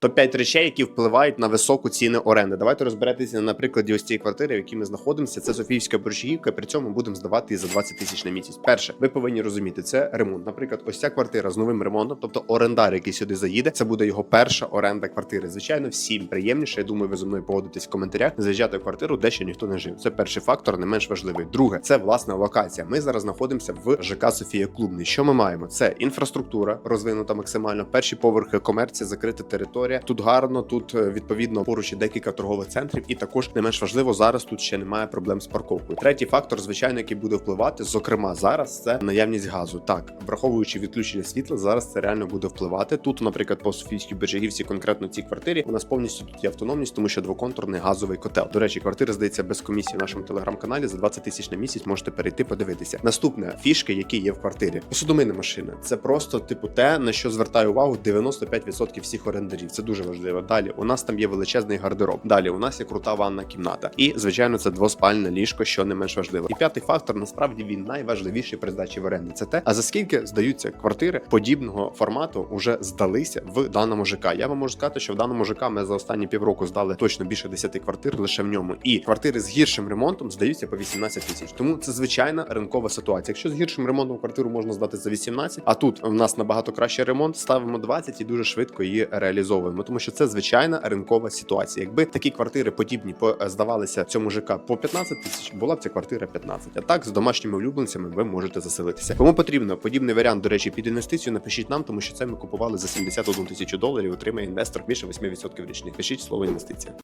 Топ-5 речей, які впливають на високу ціни оренди. Давайте розберетеся на прикладі ось цієї квартири, в якій ми знаходимося. Це Софіївська борщагівка. При цьому будемо здавати її за 20 тисяч на місяць. Перше, ви повинні розуміти, це ремонт. Наприклад, ось ця квартира з новим ремонтом, тобто орендар, який сюди заїде, це буде його перша оренда квартири. Звичайно, всім приємніше. Я думаю, ви зі мною погодитесь в коментарях. Заїжджати в квартиру, де ще ніхто не жив. Це перший фактор, не менш важливий. Друге, це власна локація. Ми зараз знаходимося в ЖК Софія Клубний. Що ми маємо? Це інфраструктура розвинута максимально. Перші поверхи комерція, закрита територія. Тут гарно, тут е, відповідно поруч декілька торгових центрів, і також не менш важливо, зараз тут ще немає проблем з парковкою. Третій фактор, звичайно, який буде впливати, зокрема зараз, це наявність газу. Так, враховуючи відключення світла, зараз це реально буде впливати. Тут, наприклад, по Софійській Бережагівці, конкретно цій квартирі, у нас повністю тут є автономність, тому що двоконтурний газовий котел. До речі, квартира здається без комісії в нашому телеграм-каналі за 20 тисяч на місяць. Можете перейти, подивитися. Наступне фішки, які є в квартирі. Посудомийна машина. Це просто типу те, на що звертаю увагу 95% всіх орендарів. Це дуже важливо. Далі у нас там є величезний гардероб. Далі у нас є крута ванна кімната. І звичайно, це двоспальне ліжко, що не менш важливо. І п'ятий фактор насправді він найважливіший при здачі в оренду. Це те, а за скільки здаються квартири подібного формату уже здалися в даному ЖК. Я вам можу сказати, що в даному ЖК ми за останні півроку здали точно більше 10 квартир лише в ньому. І квартири з гіршим ремонтом здаються по 18 тисяч. Тому це звичайна ринкова ситуація. Якщо з гіршим ремонтом квартиру можна здати за 18, а тут в нас набагато кращий ремонт, ставимо 20 і дуже швидко її реалізовуємо. Тому що це звичайна ринкова ситуація. Якби такі квартири подібні по- здавалися цьому ЖК по 15 тисяч, була б ця квартира 15. А так з домашніми улюбленцями ви можете заселитися. Кому потрібно подібний варіант, до речі, під інвестицію, напишіть нам, тому що це ми купували за 71 тисячу доларів. Отримає інвестор більше 8% річних. Пишіть слово інвестиція.